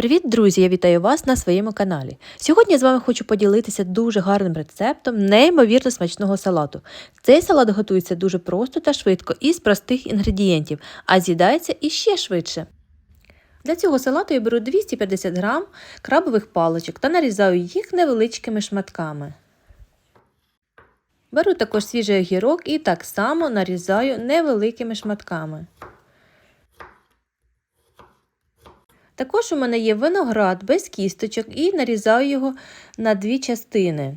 Привіт, друзі! Я вітаю вас на своєму каналі. Сьогодні я з вами хочу поділитися дуже гарним рецептом неймовірно смачного салату. Цей салат готується дуже просто та швидко із простих інгредієнтів, а з'їдається іще швидше. Для цього салату я беру 250 грам крабових паличок та нарізаю їх невеличкими шматками. Беру також свіжий огірок і так само нарізаю невеликими шматками. Також у мене є виноград без кісточок і нарізаю його на дві частини.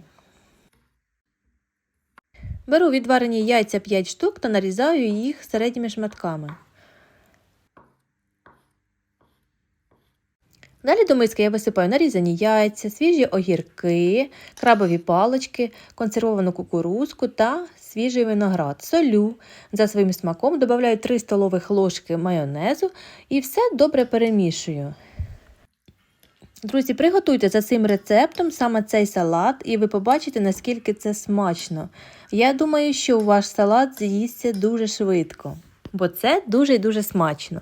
Беру відварені яйця 5 штук та нарізаю їх середніми шматками. Далі до миски я висипаю нарізані яйця, свіжі огірки, крабові палички, консервовану кукурузку та свіжий виноград. Солю за своїм смаком, додаю 3 столових ложки майонезу і все добре перемішую. Друзі, приготуйте за цим рецептом саме цей салат, і ви побачите, наскільки це смачно. Я думаю, що ваш салат з'їсться дуже швидко, бо це дуже і дуже смачно.